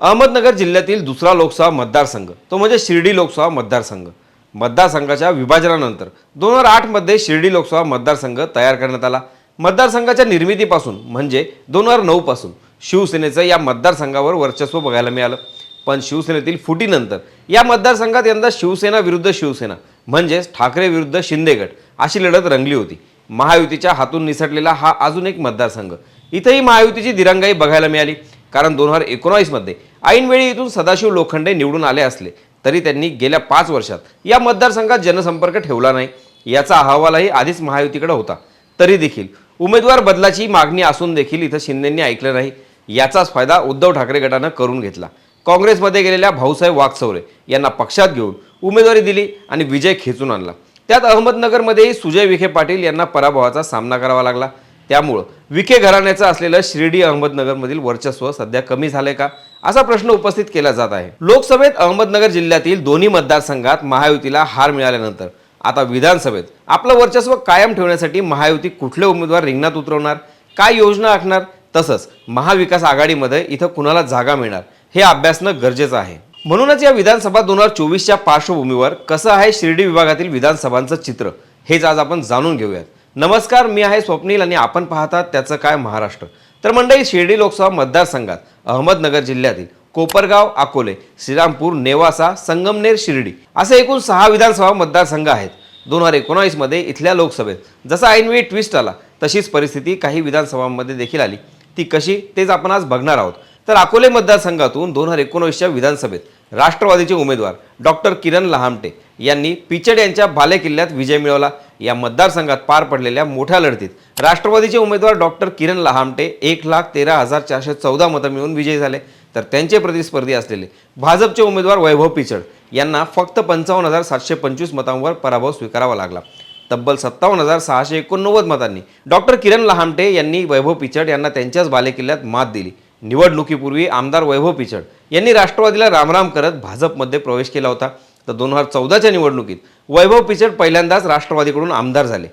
अहमदनगर जिल्ह्यातील दुसरा लोकसभा मतदारसंघ. तो म्हणजे शिर्डी लोकसभा मतदारसंघ. मतदारसंघाच्या विभाजनानंतर दोन हजार आठमध्ये शिर्डी लोकसभा मतदारसंघ तयार करण्यात आला. मतदारसंघाच्या निर्मितीपासून म्हणजे दोन हजार नऊपासून शिवसेनेचं या मतदारसंघावर वर्चस्व बघायला मिळालं. पण शिवसेनेतील फुटीनंतर या मतदारसंघात यंदा शिवसेना विरुद्ध शिवसेना म्हणजेच ठाकरे विरुद्ध शिंदे गट अशी लढत रंगली होती. महायुतीच्या हातून निसटलेला हा अजून एक मतदारसंघ. इथंही महायुतीची दिरंगाई बघायला मिळाली. कारण दोन हजार एकोणावीसमध्ये ऐनवेळी इथून सदाशिव लोखंडे निवडून आले असले तरी त्यांनी गेल्या पाच वर्षात या मतदारसंघात जनसंपर्क ठेवला नाही. याचा अहवालही आधीच महायुतीकडे होता. तरी देखील उमेदवार बदलाची मागणी असून देखील इथं शिंदेंनी ऐकलं नाही. याचाच फायदा उद्धव ठाकरे गटानं करून घेतला. काँग्रेसमध्ये गेलेल्या भाऊसाहेब वागचौरे यांना पक्षात घेऊन उमेदवारी दिली आणि विजय खेचून आणला. त्यात अहमदनगरमध्येही सुजय विखे पाटील यांना पराभवाचा सामना करावा लागला. त्यामुळं विखे घराण्याचं असलेलं शिर्डी अहमदनगरमधील वर्चस्व सध्या कमी झालं का? असा प्रश्न उपस्थित केला जात आहे. लोकसभेत अहमदनगर जिल्ह्यातील दोन्ही मतदारसंघात महायुतीला हार मिळाल्यानंतर आता विधानसभेत आपलं वर्चस्व कायम ठेवण्यासाठी महायुती कुठले उमेदवार रिंगणात उतरवणार काय योजना आखणार तसंच महाविकास आघाडीमध्ये इथं कुणाला जागा मिळणार हे अभ्यासणं गरजेचं आहे. म्हणूनच या विधानसभा दोन हजार चोवीसच्या पार्श्वभूमीवर कसं आहे शिर्डी विभागातील विधानसभांचं चित्र हेच आज आपण जाणून घेऊयात. नमस्कार मी आहे स्वप्नील आणि आपण पाहतात त्याचं काय महाराष्ट्र. तर मंडळी शिर्डी लोकसभा मतदारसंघात अहमदनगर जिल्ह्यातील कोपरगाव अकोले श्रीरामपूर नेवासा संगमनेर शिर्डी असे एकूण सहा विधानसभा मतदारसंघ आहेत. दोन हजार एकोणावीसमध्ये इथल्या लोकसभेत जसा ऐनवेळी ट्विस्ट आला तशीच परिस्थिती काही विधानसभांमध्ये देखील आली. ती कशी तेच आपण आज बघणार आहोत. तर अकोले मतदारसंघातून दोन हजार एकोणवीसच्या विधानसभेत राष्ट्रवादीचे उमेदवार डॉक्टर किरण लहामटे यांनी पिचड यांच्या बालेकिल्ल्यात विजय मिळवला. या मतदारसंघात पार पडलेल्या मोठ्या लढतीत. राष्ट्रवादीचे उमेदवार डॉक्टर किरण लहामटे एक लाख तेरा हजार चारशे चौदा मतं मिळून विजयी झाले. तर त्यांचे प्रतिस्पर्धी असलेले भाजपचे उमेदवार वैभव पिचड यांना फक्त पंचावन्न हजार सातशे पंचवीस मतांवर पराभव स्वीकारावा लागला. तब्बल सत्तावन्न हजार सहाशे एकोणनव्वद मतांनी डॉक्टर किरण लहामटे यांनी वैभव पिचड यांना त्यांच्याच बालेकिल्ल्यात मात दिली. निवडणुकीपूर्वी आमदार वैभव पिचड यांनी राष्ट्रवादीला रामराम करत भाजपमध्ये प्रवेश केला होता. तर दोन हजार चौदाच्या निवडणुकीत वैभव पिचड पहिल्यांदाच राष्ट्रवादीकडून आमदार झाले.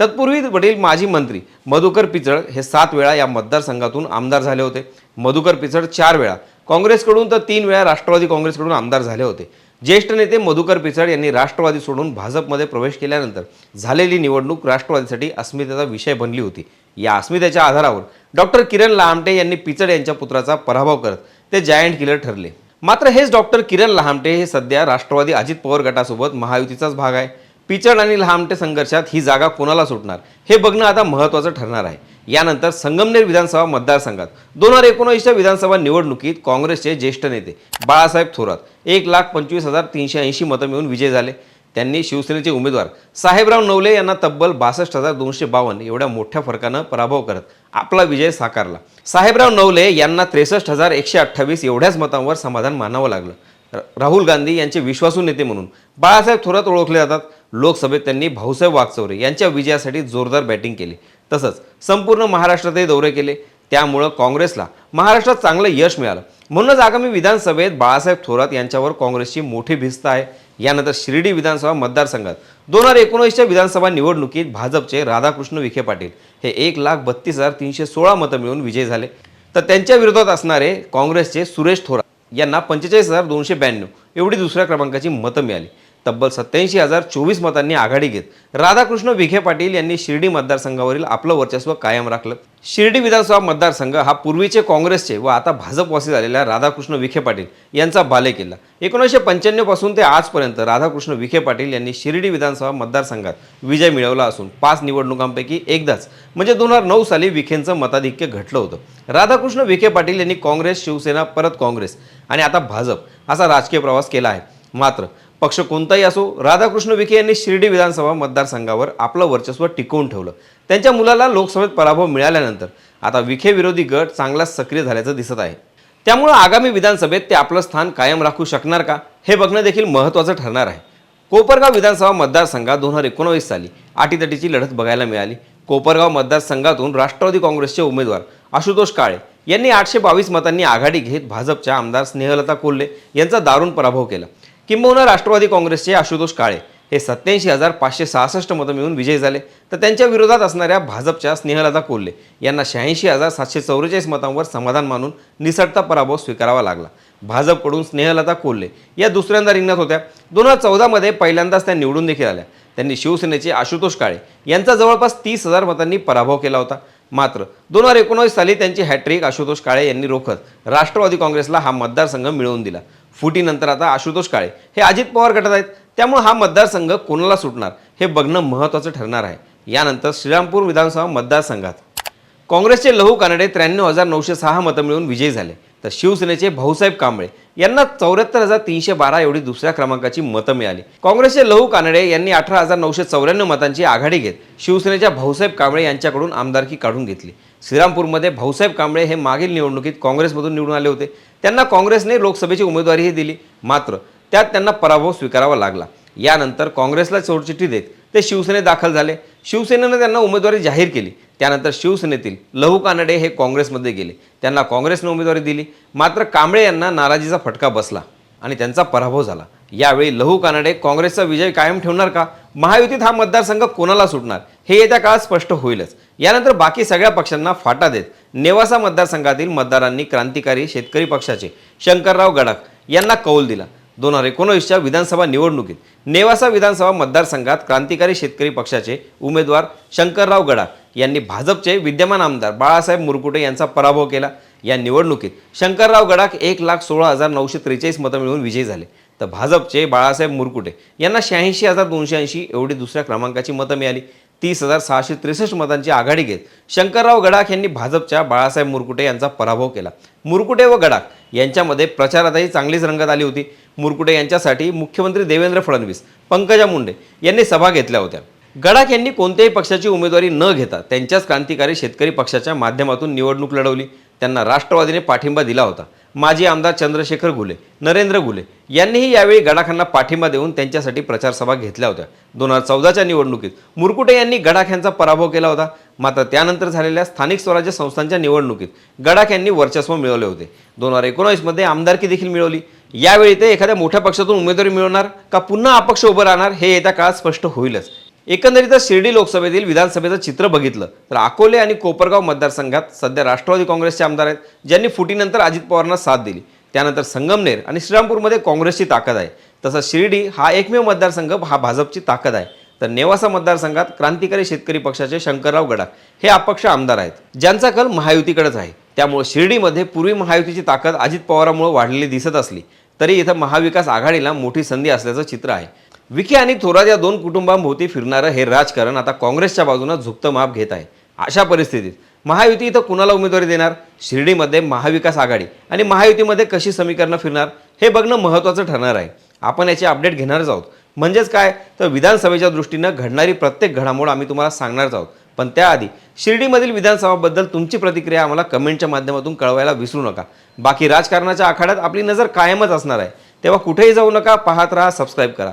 तत्पूर्वी वडील माजी मंत्री मधुकर पिचड हे सात वेळा या मतदारसंघातून आमदार झाले होते. मधुकर पिचड चार वेळा. काँग्रेसकडून तर तीन वेळा राष्ट्रवादी काँग्रेसकडून आमदार झाले होते. ज्येष्ठ नेते मधुकर पिचड यांनी राष्ट्रवादी सोडून भाजपमध्ये प्रवेश केल्यानंतर झालेली निवडणूक राष्ट्रवादीसाठी अस्मितेचा विषय बनली होती. या अस्मितेच्या आधारावर डॉक्टर किरण लामटे यांनी पिचड यांच्या पुत्राचा पराभव करत ते जायंट किलर ठरले. मात्र हेच डॉक्टर किरण लहामटे हे सध्या राष्ट्रवादी अजित पवार गटासोबत महायुतीचाच भाग आहे. पिचड आणि लहामटे संघर्षात ही जागा कोणाला सुटणार? हे बघणं आता महत्त्वाचं ठरणार आहे. यानंतर संगमनेर विधानसभा मतदारसंघात दोन हजार एकोणावीसच्या विधानसभा निवडणुकीत काँग्रेसचे ज्येष्ठ नेते बाळासाहेब थोरात एक लाख पंचवीस हजार तीनशे ऐंशी मतं मिळून विजय झाले. त्यांनी शिवसेनेचे उमेदवार साहेबराव नवले यांना तब्बल बासष्ट हजार दोनशे बावन्न एवढ्या मोठ्या फरकानं पराभव करत आपला विजय साकारला. साहेबराव नवले यांना त्रेसष्ट हजार एकशे अठ्ठावीस एवढ्याच मतांवर समाधान मानावं लागलं. र- राहुल गांधी यांचे विश्वासू नेते म्हणून बाळासाहेब थोरात ओळखले जातात. लोकसभेत त्यांनी भाऊसाहेब वागचौरे यांच्या विजयासाठी जोरदार बॅटिंग केली. तसंच संपूर्ण महाराष्ट्रातही दौरे केले. त्यामुळं काँग्रेसला महाराष्ट्रात चांगलं यश मिळालं. म्हणूनच आगामी विधानसभेत बाळासाहेब थोरात यांच्यावर काँग्रेसची मोठी भिस्त आहे. यानंतर शिर्डी विधानसभा मतदारसंघात. दोन हजार एकोणीसच्या विधानसभा निवडणुकीत भाजपचे राधाकृष्ण विखे पाटील हे एक लाख बत्तीस हजार तीनशे सोळा मतं मिळून विजयी झाले. तर त्यांच्या विरोधात असणारे काँग्रेसचे सुरेश थोरात यांना पंचेचाळीस हजार दोनशे ब्याण्णव एवढी दुसऱ्या क्रमांकाची मतं मिळाली. तब्बल सत्याऐंशी हजार चोवीस मतांनी आघाडी घेत. राधाकृष्ण विखे पाटील यांनी शिर्डी मतदारसंघावरील आपलं वर्चस्व कायम राखलं. शिर्डी विधानसभा मतदारसंघ हा पूर्वीचे काँग्रेसचे व आता भाजपवासी झालेल्या राधाकृष्ण विखे पाटील यांचा बालेकिल्ला एकोणीसशे पंच्याण्णवपासून ते आजपर्यंत राधाकृष्ण विखे पाटील यांनी शिर्डी विधानसभा मतदारसंघात विजय मिळवला असून पाच निवडणुकांपैकी एकदाच म्हणजे दोन हजार नऊ साली विखेंचं मताधिक्य घटलं होतं. राधाकृष्ण विखे पाटील यांनी काँग्रेस शिवसेना परत काँग्रेस आणि आता भाजप असा राजकीय प्रवास केला आहे. मात्र पक्ष कोणताही असो राधाकृष्ण विखे यांनी शिर्डी विधानसभा मतदारसंघावर आपलं वर्चस्व टिकवून ठेवलं. त्यांच्या मुलाला लोकसभेत पराभव मिळाल्यानंतर आता विखे विरोधी गट चांगलाच सक्रिय झाल्याचं दिसत आहे. त्यामुळं आगामी विधानसभेत ते आपलं स्थान कायम राखू शकणार का हे बघणं देखील महत्त्वाचं ठरणार आहे. कोपरगाव विधानसभा मतदारसंघात दोन हजार एकोणवीस साली आटीतटीची लढत बघायला मिळाली. कोपरगाव मतदारसंघातून राष्ट्रवादी काँग्रेसचे उमेदवार आशुतोष काळे यांनी आठशे बावीस मतांनी आघाडी घेत भाजपच्या आमदार स्नेहलता कोल्हे यांचा दारुण पराभव केला. किंबहुना राष्ट्रवादी काँग्रेसचे आशुतोष काळे हे सत्याऐंशी हजार पाचशे सहासष्ट मतं मिळून विजयी झाले. तर त्यांच्या विरोधात असणाऱ्या भाजपच्या स्नेहलता कोल्हे यांना शहाऐंशी हजार सातशे चौवेचाळीस मतांवर समाधान मानून निसटता पराभव स्वीकारावा लागला. भाजपकडून स्नेहलता कोल्हे या दुसऱ्यांदा रिंगणात होत्या. दोन हजार चौदामध्ये पहिल्यांदाच त्या निवडून देखील आल्या. त्यांनी शिवसेनेचे आशुतोष काळे यांचा जवळपास तीस हजार मतांनी पराभव केला होता. मात्र दोन हजार एकोणावीस साली त्यांची हॅट्रिक आशुतोष काळे यांनी रोखत राष्ट्रवादी काँग्रेसला हा मतदारसंघ मिळवून दिला. फुटीनंतर आता आशुतोष काळे हे अजित पवार गटात आहेत. त्यामुळे हा मतदारसंघ कोणाला सुटणार हे बघणं महत्त्वाचं ठरणार आहे. यानंतर श्रीरामपूर विधानसभा मतदारसंघात. काँग्रेसचे लहू कानडे त्र्याण्णव हजार नऊशे सहा मतं मिळून विजयी झाले. तर शिवसेनेचे भाऊसाहेब कांबळे यांना चौऱ्याहत्तर हजार तीनशे बारा एवढी दुसऱ्या क्रमांकाची मतं मिळाली. काँग्रेसचे लहू कानडे यांनी अठरा हजार नऊशे चौऱ्याण्णव मतांची आघाडी घेत शिवसेनेच्या भाऊसाहेब कांबळे यांच्याकडून आमदारकी काढून घेतली. श्रीरामपूरमध्ये भाऊसाहेब कांबळे हे मागील निवडणुकीत काँग्रेसमधून निवडून आले होते. त्यांना काँग्रेसने लोकसभेची उमेदवारीही दिली. मात्र त्यात त्यांना पराभव स्वीकारावा लागला. यानंतर काँग्रेसला चोरचिठ्ठी देत ते शिवसेनेत दाखल झाले. शिवसेनेनं त्यांना उमेदवारी जाहीर केली. त्यानंतर शिवसेनेतील लहू कानडे हे काँग्रेसमध्ये गेले. त्यांना काँग्रेसने उमेदवारी दिली. मात्र कांबळे यांना नाराजीचा फटका बसला आणि त्यांचा पराभव झाला. यावेळी लहू कानडे काँग्रेसचा विजय कायम ठेवणार का? महायुतीत हा मतदारसंघ कोणाला सुटणार? हे येत्या काळात स्पष्ट होईलच. यानंतर बाकी सगळ्या पक्षांना फाटा देत नेवासा मतदारसंघातील मतदारांनी क्रांतिकारी शेतकरी पक्षाचे शंकरराव गडाख यांना कौल दिला. दोन हजार एकोणावीसच्या विधानसभा निवडणुकीत नेवासा विधानसभा मतदारसंघात क्रांतिकारी शेतकरी पक्षाचे उमेदवार शंकरराव गडाख यांनी भाजपचे विद्यमान आमदार बाळासाहेब मुरकुटे यांचा पराभव केला. या निवडणुकीत शंकरराव गडाख एक लाख सोळा हजार नऊशे त्रेचाळीस मतं मिळवून विजयी झाले. तर भाजपचे बाळासाहेब मुरकुटे यांना शहाऐंशी हजार दोनशे ऐंशी एवढी दुसऱ्या क्रमांकाची मतं मिळाली. तीस हजार सहाशे त्रेसष्ट मतांची आघाडी घेत शंकरराव गडाख यांनी भाजपच्या बाळासाहेब मुरकुटे यांचा पराभव केला. मुरकुटे व गडाख यांच्यामध्ये प्रचारातही चांगलीच रंगत आली होती. मुरकुटे यांच्यासाठी मुख्यमंत्री देवेंद्र फडणवीस पंकजा मुंडे यांनी सभा घेतल्या होत्या. गडाख यांनी कोणत्याही पक्षाची उमेदवारी न घेता त्यांच्याच क्रांतिकारी शेतकरी पक्षाच्या माध्यमातून निवडणूक लढवली. त्यांना राष्ट्रवादीने पाठिंबा दिला होता. माजी आमदार चंद्रशेखर घुले नरेंद्र घुले यांनीही यावेळी गडाखांना पाठिंबा देऊन त्यांच्यासाठी प्रचारसभा घेतल्या होत्या. दोन हजार चौदाच्या निवडणुकीत मुरकुटे यांनी गडाख यांचा पराभव केला होता. मात्र त्यानंतर झालेल्या स्थानिक स्वराज्य संस्थांच्या निवडणुकीत गडाख यांनी वर्चस्व मिळवले होते. दोन हजार एकोणावीसमध्ये आमदारकी देखील मिळवली. यावेळी ते एखाद्या मोठ्या पक्षातून उमेदवारी मिळवणार का पुन्हा अपक्ष उभं राहणार हे येत्या काळात स्पष्ट होईलच. एकंदरीतच शिर्डी लोकसभेतील विधानसभेचं चित्र बघितलं तर अकोले आणि कोपरगाव मतदारसंघात सध्या राष्ट्रवादी काँग्रेसचे आमदार आहेत ज्यांनी फुटीनंतर अजित पवारांना साथ दिली. त्यानंतर संगमनेर आणि श्रीरामपूरमध्ये काँग्रेसची ताकद आहे. तसंच शिर्डी हा एकमेव मतदारसंघ हा भाजपची ताकद आहे. तर नेवासा मतदारसंघात क्रांतिकारी शेतकरी पक्षाचे शंकरराव गडाख हे अपक्ष आमदार आहेत ज्यांचा कल महायुतीकडेच आहे. त्यामुळे शिर्डीमध्ये पूर्वी महायुतीची ताकद अजित पवारामुळे वाढलेली दिसत असली तरी इथं महाविकास आघाडीला मोठी संधी असल्याचं चित्र आहे. विखे आणि थोरात या दोन कुटुंबांभोवती फिरणारं हे राजकारण आता काँग्रेसच्या बाजूनं झुकतं माप घेत आहे. अशा परिस्थितीत महायुती इथं कुणाला उमेदवारी देणार? शिर्डीमध्ये महाविकास आघाडी. आणि महायुतीमध्ये कशी समीकरणं फिरणार? हे बघणं महत्त्वाचं ठरणार आहे. आपण याचे अपडेट घेणारच आहोत. म्हणजेच काय? तर विधानसभेच्या दृष्टीनं घडणारी प्रत्येक घडामोड आम्ही तुम्हाला सांगणारच आहोत. पण त्याआधी शिर्डीमधील विधानसभाबद्दल तुमची प्रतिक्रिया आम्हाला कमेंटच्या माध्यमातून कळवायला विसरू नका. बाकी राजकारणाच्या आखाड्यात आपली नजर कायमच असणार आहे. तेव्हा कुठेही जाऊ नका पाहत राहा सबस्क्राईब करा.